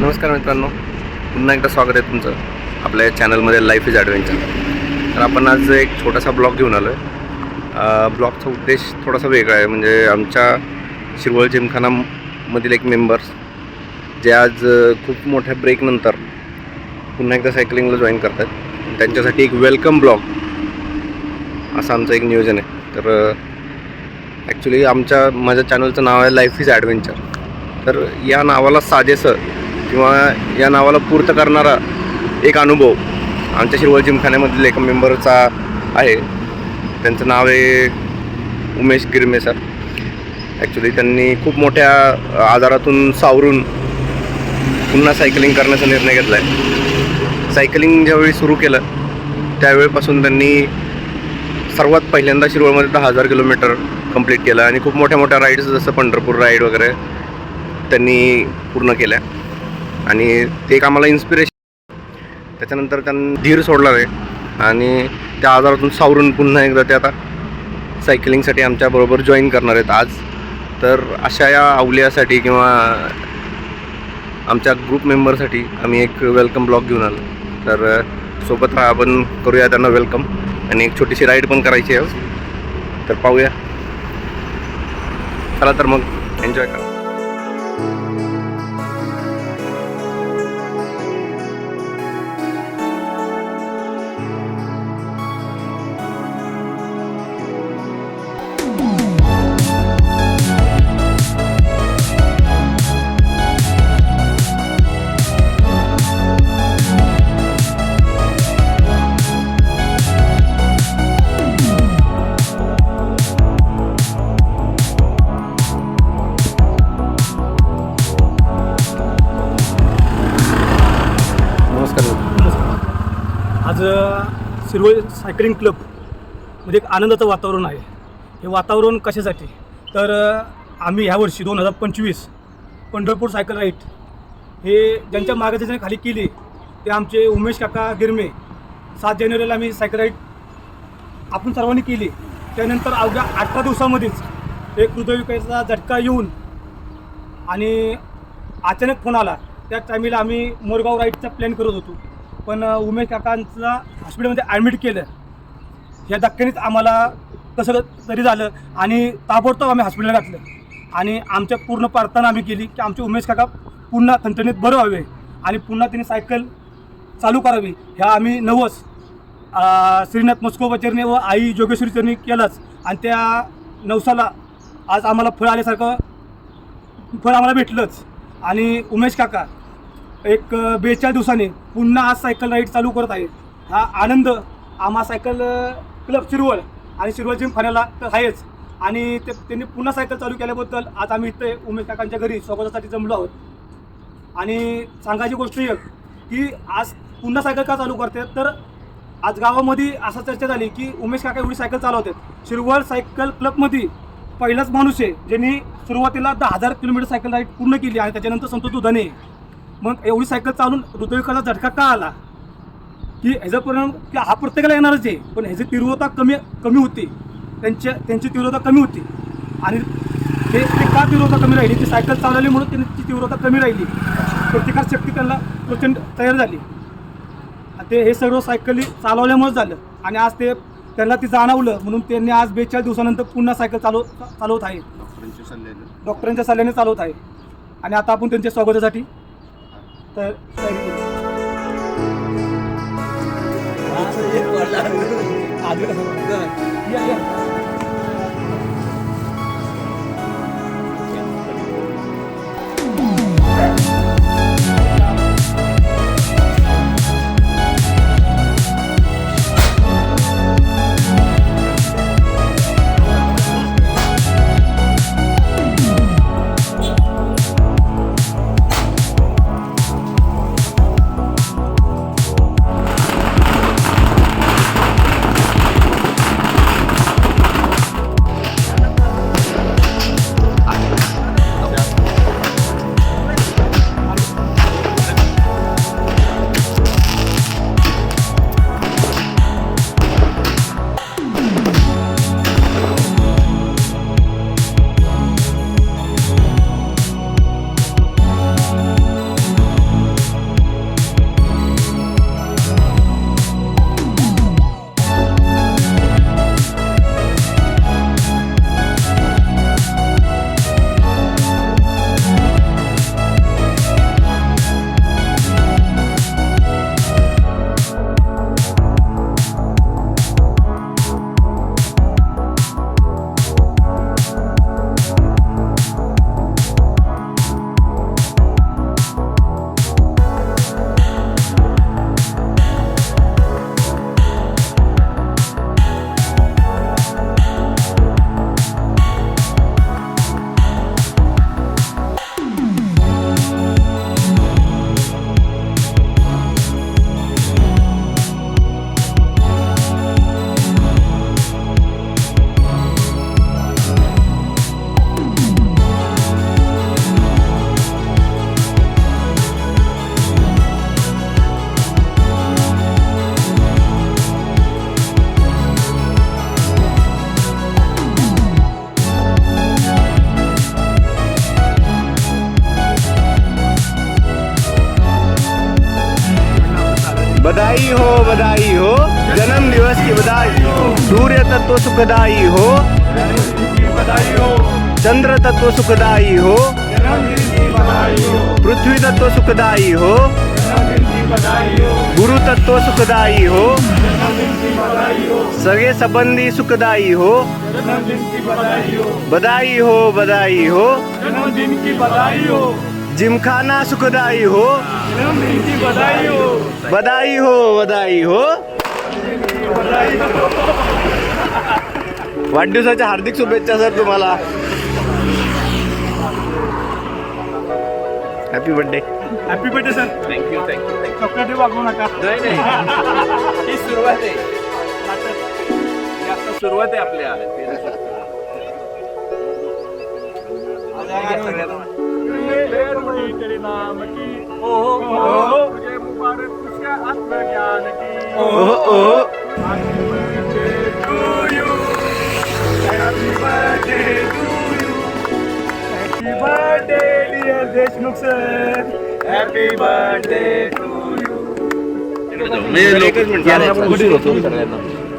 नमस्कार मित्रांनो पुन्हा एकदा स्वागत आहे तुमचं आपल्या चॅनलमध्ये लाईफ इज ॲडव्हेंचर तर आपण आज एक छोटासा ब्लॉग घेऊन आलो आहे ब्लॉगचा उद्देश थोडासा वेगळा आहे म्हणजे आमच्या शिरवळ जिमखानामधील एक मेंबर्स जे आज खूप मोठ्या ब्रेकनंतर पुन्हा एकदा सायकलिंगला जॉईन करतात. त्यांच्यासाठी एक वेलकम ब्लॉग असं आमचं एक नियोजन आहे. तर ॲक्च्युली आमच्या माझ्या चॅनलचं नाव आहे लाईफ इज ॲडव्हेंचर तर या नावाला साजेसं किंवा या नावाला पूर्त करणारा एक अनुभव आमच्या शिरवळ जिमखान्यामधील एका मेंबरचा आहे. त्यांचं नाव आहे उमेश गिरमे सर. ॲक्च्युली त्यांनी खूप मोठ्या आजारातून सावरून पुन्हा सायकलिंग करण्याचा निर्णय घेतला आहे सायकलिंग ज्यावेळी सुरू केलं त्यावेळेपासून त्यांनी सर्वात पहिल्यांदा शिरवळमध्ये दहा हजार किलोमीटर कंप्लीट केलं आणि खूप मोठ्या मोठ्या राईड्स जसं पंढरपूर राईड वगैरे त्यांनी पूर्ण केल्या. आणि ते एक आम्हाला इन्स्पिरेशन त्याच्यानंतर त्यांनी धीर सोडला आहे आणि त्या आजारातून सावरून पुन्हा एकदा ते आता सायकलिंगसाठी आमच्याबरोबर जॉईन करणार आहेत आज. तर अशा या अवल्यासाठी किंवा आमच्या ग्रुप मेंबरसाठी आम्ही एक वेलकम ब्लॉग घेऊन आलो. तर सोबत आपण करूया त्यांना वेलकम आणि एक छोटीशी राईड पण करायची आहे तर पाहूया. चला तर मग एन्जॉय करा. आज शिरवळ सायकलिंग क्लबमध्ये म्हणजे एक आनंदाचं वातावरण आहे. हे वातावरण कशासाठी? तर आम्ही ह्या वर्षी दोन हजार पंचवीस पंढरपूर सायकल राईट हे ज्यांच्या मार्गदर्शनाने खाली केली ते आमचे उमेश काका गिरमे सात जानेवारीला आम्ही सायकल राईड आपण सर्वांनी केली. त्यानंतर अवघ्या अठरा दिवसामध्येच एक हृदयविकाराचा झटका येऊन आणि अचानक फोन आला. त्या टायमीला आम्ही मोरगाव राईडचा प्लॅन करत होतो. पण उमेश काकांचा हॉस्पिटलमध्ये ॲडमिट केलं. या धक्क्यानेच आम्हाला कसं तरी झालं आणि ताबडतोब आम्ही हॉस्पिटलला घातलं. आणि आमच्या पूर्ण प्रार्थना आम्ही केली की आमचे उमेश काका पुन्हा ठणठणीत बरं व्हावे आणि पुन्हा त्यांनी सायकल चालू करावी. ह्या आम्ही नवस श्रीनाथ मस्कोबाचरने व आई जोगेश्वरीचरनी केलंच. आणि त्या नवसाला आज आम्हाला फळ आल्यासारखं फळ आम्हाला भेटलंच. आणि उमेश काका एक बेचाळीस दिवसांनी पुन्हा आज सायकल राईड चालू करत आहे. हा आनंद आम्हा सायकल क्लब शिरवळ आणि शिरवळ जिम फाण्याला तर आहेच. आणि ते त्यांनी पुन्हा सायकल चालू केल्याबद्दल आज आम्ही इथे उमेश काकांच्या घरी स्वागतासाठी जमलो आहोत. आणि सांगायची गोष्ट एक की आज पुन्हा सायकल का चालू करते? तर आज गावामध्ये असं चर्चा झाली की उमेश काका एवढी सायकल चालवतात. शिरवळ सायकल क्लबमध्ये पहिलाच माणूस आहे ज्यांनी सुरुवातीला दहा हजार किलोमीटर सायकल राईड पूर्ण केली आणि त्याच्यानंतर संतोष दुधाने मग एवढी सायकल चालून हृदयविकाराचा झटका का आला? की ह्याचा परिणाम की हा प्रत्येकाला येणारच आहे पण ह्याची तीव्रता कमी कमी होती. त्यांच्या त्यांची तीव्रता कमी होती. आणि ते का तीव्रता कमी राहिली? ती सायकल चालवल्यामुळे त्यांची तीव्रता कमी राहिली. प्रतिकार शक्ती त्यांना प्रचंड तयार झाली. ते हे सर्व सायकली चालवल्यामुळेच झालं. आणि आज ते त्यांना ती जाणवलं. म्हणून त्यांनी आज बेचाळीस दिवसानंतर पुन्हा सायकल चालव चालवत आहे. डॉक्टरांच्या सल्ल्याने चालवत आहे. आणि आता आपण त्यांच्या स्वागतासाठी तर तयारी बधाई हो बधाई हो। जन्म दिवस की बधाई हो। सूर्य तत्व सुखदाई हो। चंद्र तत्व सुखदाई हो। पृथ्वी तत्व सुखदाई हो। गुरु तत्व सुखदाई हो। सगे संबंधी सुखदाई हो। बधाई हो बधाई हो। जन्मदिन की बधाई हो। जिमखाना सुखदाई हो। बधाई हो बधाई हो। बधाई हो वाढदिवसाच्या हार्दिक शुभेच्छा सर तुम्हाला. Happy birthday happy birthday sir thank you thank you thank you chocolate वागवू नका. नाही नाही. ही सुरुवात आहे. ही आता सुरुवात आहे आपल्या. तेरे नाम की ओ हो तुझे मुबारक खुशिया आत्मज्ञान की ओहो ओहो Happy birthday to you. Happy birthday to you. Happy birthday, dear Deshmukh sir. Happy birthday to you.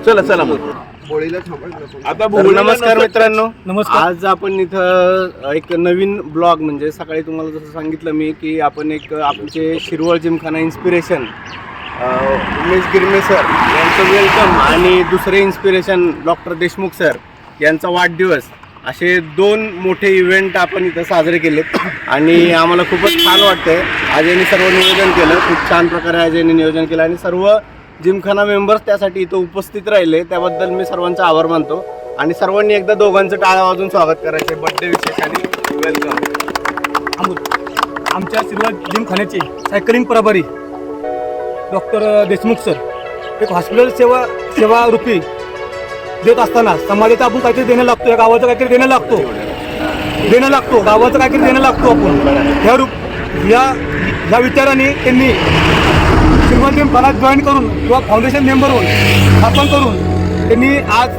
चला चला मग आता नमस्कार मित्रांनो. नमस्कार. आज आपण इथं एक नवीन ब्लॉग म्हणजे सकाळी तुम्हाला जसं सांगितलं मी की आपण एक आमचे Shirwal gymkhana inspiration Umesh Girme sir यांचं वेलकम आणि दुसरे इन्स्पिरेशन डॉक्टर देशमुख सर यांचा वाढदिवस. असे दोन मोठे इव्हेंट आपण इथं साजरे केलेत. आणि आम्हाला खूपच छान वाटतंय. अजयने सर्व नियोजन केलं. खूप छान प्रकारे अजयने नियोजन केलं. आणि सर्व जिमखाना मेंबर्स त्यासाठी इथं उपस्थित राहिले. त्याबद्दल मी सर्वांचा आभार मानतो. आणि सर्वांनी एकदा दोघांचं टाळा वाजून स्वागत करायचे बर्थडे विशेष आणि वेलकम अमोल आमच्या सिल्वर जिमखान्याचे सायकलिंग प्रभारी डॉक्टर देशमुख सर एक हॉस्पिटल सेवा सेवा रूपी देत असताना समाजाचं आपण काहीतरी देणं लागतो. या गावाचं काहीतरी देणं लागतो. देणं लागतो. गावाचं काहीतरी देणं लागतो आपण. ह्या रूप या ह्या विचाराने त्यांनी सिल्वर जिमखाना जॉईन करून किंवा फाउंडेशन मेंबर होऊन स्थापन करून त्यांनी आज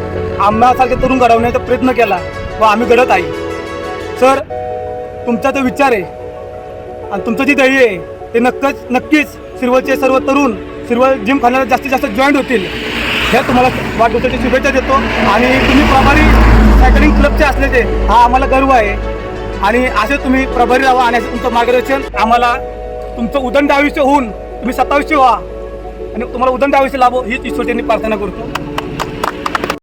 आम्हासारखे तरुण घडवण्याचा प्रयत्न केला व आम्ही घडत आहे. सर तुमचा जो विचार आहे आणि तुमचं जे ध्येय आहे ते नक्कीच नक्कीच सिरवलचे सर्व तरुण सिरवल जिम खाण्याला जास्तीत जास्त जॉईंट होतील. हे तुम्हाला वाढदिवसाची शुभेच्छा देतो आणि तुम्ही प्रभारी सायकलिंग क्लबचे असल्याचे हा आम्हाला गर्व आहे. आणि असे तुम्ही प्रभारी राहा आणि तुमचं मार्गदर्शन आम्हाला तुमचं उदंड आयुष्य होऊन तुम्ही सत्तावीसशे व्हा. आणि तुम्हाला उदंड आयुष्य लाभो हीच ईश्वरच्यांनी प्रार्थना करतो.